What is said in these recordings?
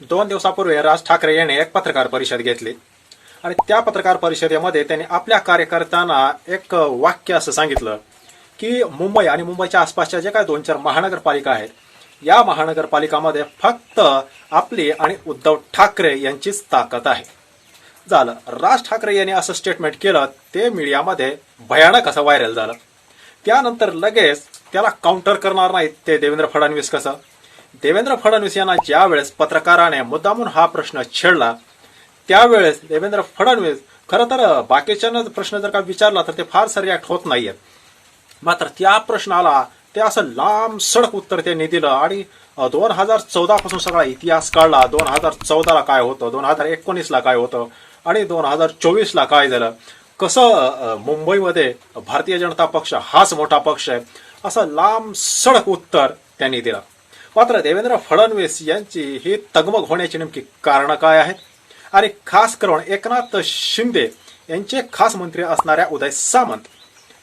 दोन दिवसापूर्वी राज ठाकरे यांनी एक पत्रकार परिषद घेतली. आणि त्या पत्रकार परिषदेमध्ये त्यांनी आपल्या कार्यकर्त्यांना एक वाक्य असं सांगितलं की मुंबई आणि मुंबईच्या आसपासच्या जे काही दोन चार महानगरपालिका आहेत या महानगरपालिकामध्ये फक्त आपली आणि उद्धव ठाकरे यांचीच ताकद आहे. झालं. राज ठाकरे यांनी असं स्टेटमेंट केलं ते मीडियामध्ये भयानक असं व्हायरल झालं. त्यानंतर लगेच त्याला काउंटर करणार नाहीत ते देवेंद्र फडणवीस कसं? देवेंद्र फडणवीस यांना ज्या वेळेस पत्रकाराने मुद्दामून हा प्रश्न छेडला त्यावेळेस देवेंद्र फडणवीस खरं तर बाकीच्यानं प्रश्न जर का विचारला तर ते फारसं रिॲक्ट होत नाहीयेत. मात्र त्या प्रश्नाला ते असं लांब सडक उत्तर त्यांनी दिलं आणि दोन हजार चौदा पासून सगळा इतिहास काढला. दोन हजार चौदाला काय होतं? दोन हजार एकोणीसला काय होतं? आणि दोन हजार चोवीसला काय झालं? कसं मुंबईमध्ये भारतीय जनता पक्ष हाच मोठा पक्ष आहे असं लांब सडक उत्तर त्यांनी दिलं. मात्र देवेंद्र फडणवीस यांची ही तगमग होण्याची नेमकी कारणं काय आहेत? आणि खास करून एकनाथ शिंदे यांचे खास मंत्री असणाऱ्या उदय सामंत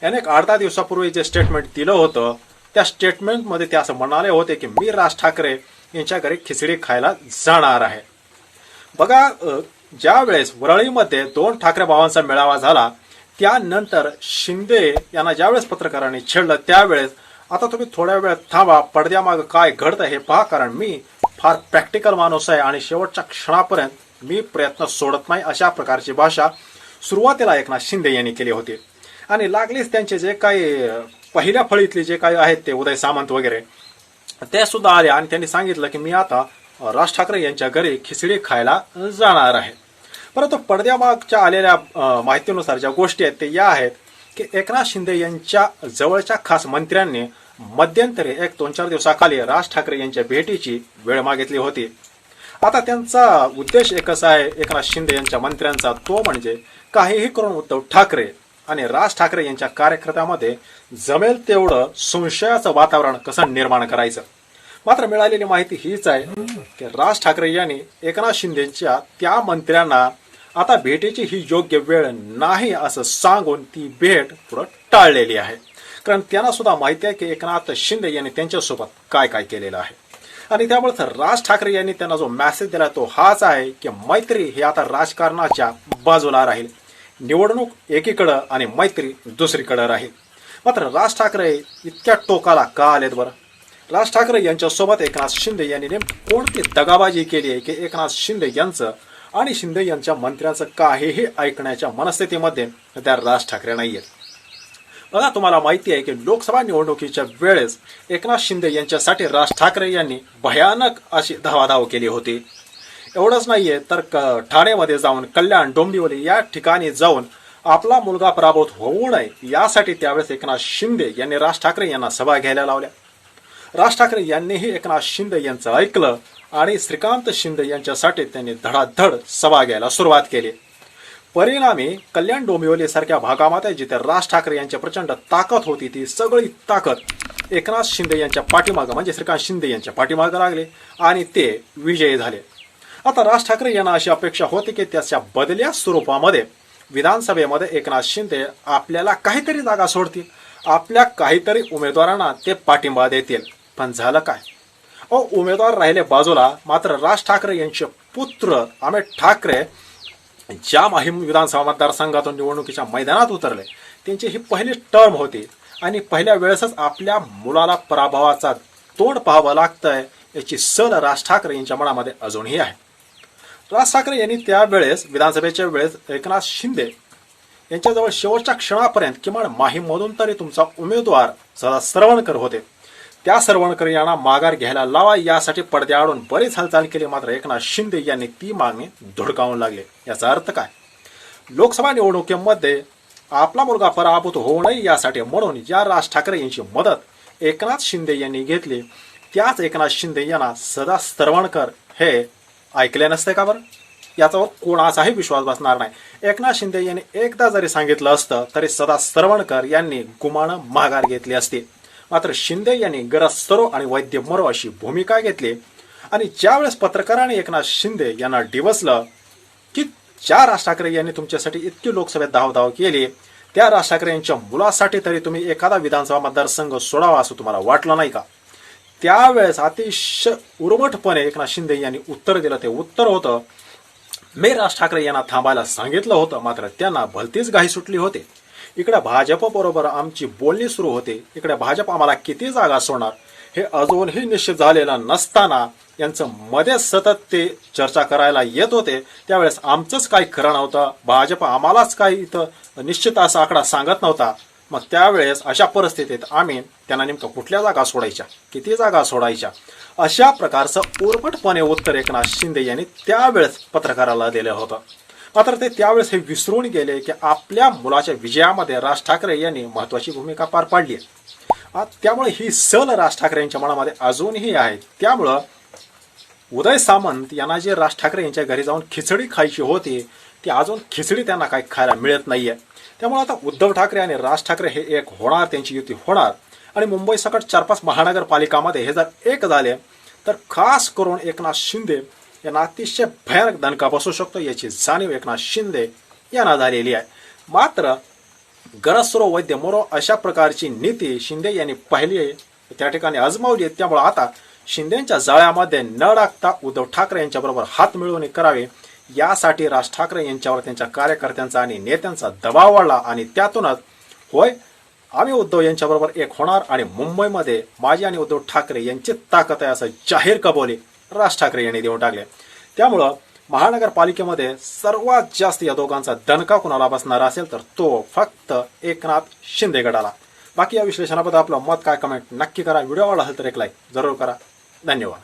याने एक आठ दहा दिवसापूर्वी जे स्टेटमेंट दिलं होतं त्या स्टेटमेंटमध्ये ते असं म्हणाले होते की मी राज ठाकरे यांच्या घरी खिचडी खायला जाणार आहे. बघा ज्या वेळेस वरळीमध्ये दोन ठाकरे भावांचा मेळावा झाला त्यानंतर शिंदे यांना ज्यावेळेस पत्रकारांनी छेडलं त्यावेळेस आता तुम्ही थोड्या वेळ थांबा पडद्यामाग काय घडतं हे पहा कारण मी फार प्रॅक्टिकल माणूस आहे आणि शेवटच्या क्षणापर्यंत मी प्रयत्न सोडत नाही अशा प्रकारची भाषा सुरुवातीला एकनाथ शिंदे यांनी केली होती. आणि लागलीच त्यांचे जे काही पहिल्या फळीतले जे काही आहेत ते उदय सामंत वगैरे ते सुद्धा आले आणि त्यांनी सांगितलं की मी आता राज ठाकरे यांच्या घरी खिचडी खायला जाणार आहे. परंतु पडद्यामागच्या आलेल्या माहितीनुसार ज्या गोष्टी आहेत ते या आहेत. की एकनाथ शिंदे यांच्या जवळच्या खास मंत्र्यांनी मध्यंतरी एक दोन चार दिवसाखाली राज ठाकरे यांच्या भेटीची वेळ मागितली होती. आता त्यांचा उद्देश एकच आहे एकनाथ शिंदे यांच्या मंत्र्यांचा तो म्हणजे काहीही करून उद्धव ठाकरे आणि राज ठाकरे यांच्या कार्यकर्त्यामध्ये जमेल तेवढं संशयाचं वातावरण कसं निर्माण करायचं. मात्र मिळालेली माहिती हीच आहे की राज ठाकरे यांनी एकनाथ शिंदेच्या त्या मंत्र्यांना आता भेटीची ही योग्य वेळ नाही असं सांगून ती भेट पुढं टाळलेली आहे. कारण त्यांना सुद्धा माहिती आहे की एकनाथ शिंदे यांनी त्यांच्यासोबत काय काय केलेलं आहे. आणि त्यामुळे राज ठाकरे यांनी त्यांना जो मेसेज दिला तो हाच आहे की मैत्री हे आता राजकारणाच्या बाजूला राहील. निवडणूक एकीकडं आणि मैत्री दुसरीकडं राहील. मात्र राज ठाकरे इतक्या टोकाला का आलेत बरं? राज ठाकरे यांच्यासोबत एकनाथ शिंदे यांनी नेम कोणती दगाबाजी केली आहे की एकनाथ शिंदे यांचं आणि शिंदे यांच्या मंत्र्यांचं काहीही ऐकण्याच्या मनस्थितीमध्ये त्या राज ठाकरे नाही आहेत बघा तुम्हाला माहिती आहे की लोकसभा निवडणुकीच्या वेळेस एकनाथ शिंदे यांच्यासाठी राज ठाकरे यांनी भयानक अशी धावाधाव केली होती. एवढंच नाहीये तर क- ठाणेमध्ये जाऊन कल्याण डोंबिवली या ठिकाणी जाऊन आपला मुलगा पराभूत होऊ नये यासाठी त्यावेळेस एकनाथ शिंदे यांनी राज ठाकरे यांना सभा घ्यायला लावल्या. राज ठाकरे यांनीही एकनाथ शिंदे यांचं ऐकलं आणि श्रीकांत शिंदे यांच्यासाठी त्यांनी धडाधड सभा घ्यायला सुरुवात केली. परिणामी कल्याण डोंबिवली सारख्या भागामध्ये जिथे राज ठाकरे यांची प्रचंड ताकद होती ती सगळी ताकद एकनाथ शिंदे यांच्या पाठीमागं म्हणजे श्रीकांत शिंदे यांच्या पाठीमागं लागले आणि ते विजयी झाले. आता राज ठाकरे यांना अशी अपेक्षा होती की त्याच्या बदल्या स्वरूपामध्ये विधानसभेमध्ये एकनाथ शिंदे आपल्याला काहीतरी जागा सोडतील आपल्या काहीतरी उमेदवारांना ते पाठिंबा देतील. पण झालं काय? अ उमेदवार राहिले बाजूला. मात्र राज ठाकरे यांचे पुत्र अमित ठाकरे ज्या माहीम विधानसभा मतदारसंघातून निवडणुकीच्या मैदानात उतरले त्यांची ही पहिली टर्म होती. आणि पहिल्या वेळेसच आपल्या मुलाला पराभवाचा तोंड पाहावं लागतंय याची सल राज ठाकरे यांच्या मनामध्ये अजूनही आहे. राज ठाकरे यांनी त्यावेळेस विधानसभेच्या वेळेस एकनाथ शिंदे यांच्याजवळ शेवटच्या क्षणापर्यंत किमान माहीममधून तरी तुमचा उमेदवार सदा सरवणकर होते. त्या सरवणकर यांना माघार घ्यायला लावा. यासाठी पडद्याआडून बरीच हालचाल केली. मात्र एकनाथ शिंदे यांनी ती मागणी धुडकावून लागले. याचा अर्थ काय? लोकसभा निवडणुकीमध्ये आपला मुलगा पराभूत होऊ नये यासाठी म्हणून या राज ठाकरे यांची मदत एकनाथ शिंदे यांनी घेतली. त्याच एकनाथ शिंदे यांना सदा सरवणकर हे ऐकले नसते का बरं? याच्यावर कोणाचाही विश्वास बसणार नाही. एकनाथ शिंदे यांनी एकदा जरी सांगितलं असतं तरी सदा सरवणकर यांनी गुमानं माघार घेतली असती. मात्र शिंदे यांनी गरज सरो आणि वैद्य मरो अशी भूमिका घेतली. आणि ज्यावेळेस पत्रकाराने एकनाथ शिंदे यांना डिवसलं की ज्या राज ठाकरे यांनी तुमच्यासाठी इतकी लोकसभेत धावधाव केली त्या राज ठाकरे यांच्या मुलासाठी तरी तुम्ही एखादा विधानसभा मतदारसंघ सोडावा असं तुम्हाला वाटलं नाही का? त्यावेळेस अतिशय उर्मटपणे एकनाथ शिंदे यांनी उत्तर दिलं. ते उत्तर होतं मी राज ठाकरे यांना थांबायला सांगितलं होतं मात्र त्यांना भलतीच घाई सुटली होती. इकडे भाजप बरोबर आमची बोलणी सुरू होते. इकडे भाजप आम्हाला किती जागा सोडणार? हे अजूनही निश्चित झालेलं नसताना यांचं मध्ये सतत ते चर्चा करायला येत होते. त्यावेळेस आमचंच काही खरं नव्हतं. भाजप आम्हालाच काही इथं निश्चित असा आकडा सांगत नव्हता. मग त्यावेळेस अशा परिस्थितीत आम्ही त्यांना नेमकं कुठल्या जागा सोडायच्या? किती जागा सोडायच्या? अशा प्रकारचं उर्मटपणे उत्तर एकनाथ शिंदे यांनी त्यावेळेस पत्रकाराला दिलं होतं. मात्र ते त्यावेळेस हे विसरून गेले की आपल्या मुलाच्या विजयामध्ये राज ठाकरे यांनी महत्वाची भूमिका पार पाडली आहे. त्यामुळे ही सल राज ठाकरे यांच्या मनामध्ये अजूनही आहे त्यामुळं उदय सामंत यांना जे राज ठाकरे यांच्या घरी जाऊन खिचडी खायची होती ती अजून खिचडी त्यांना काही खायला मिळत नाहीये. त्यामुळे आता उद्धव ठाकरे आणि राज ठाकरे हे एक होणार त्यांची युती होणार. आणि मुंबई सकट चार पाच महानगरपालिकामध्ये हे जर एक झाले तर खास करून एकनाथ शिंदे यांना अतिशय भयानक दणका बसू शकतो याची जाणीव एकनाथ शिंदे यांना झालेली आहे. मात्र गरजसरो वैद्य मोरो अशा प्रकारची नीती शिंदे यांनी पाहिली आहे. त्या ठिकाणी आजमावली आहे. त्यामुळे आता शिंदेच्या जाळ्यामध्ये न टाकता उद्धव ठाकरे यांच्याबरोबर हात मिळवणी करावे. यासाठी राज ठाकरे यांच्यावर त्यांच्या कार्यकर्त्यांचा आणि नेत्यांचा दबाव वाढला आणि त्यातूनच होय आम्ही उद्धव यांच्याबरोबर एक होणार आणि मुंबईमध्ये माझी आणि उद्धव ठाकरे यांची ताकद आहे असं जाहीर कबवले राज ठाकरे यांनी देऊन टाकले. त्यामुळं महानगरपालिकेमध्ये सर्वात जास्त या दोघांचा दणका कुणाला बसणार असेल तर तो फक्त एकनाथ शिंदे गटाला. बाकी या विश्लेषणाबद्दल आपलं मत काय कमेंट नक्की करा. व्हिडिओ आवडला असेल तर एक लाईक जरूर करा. धन्यवाद.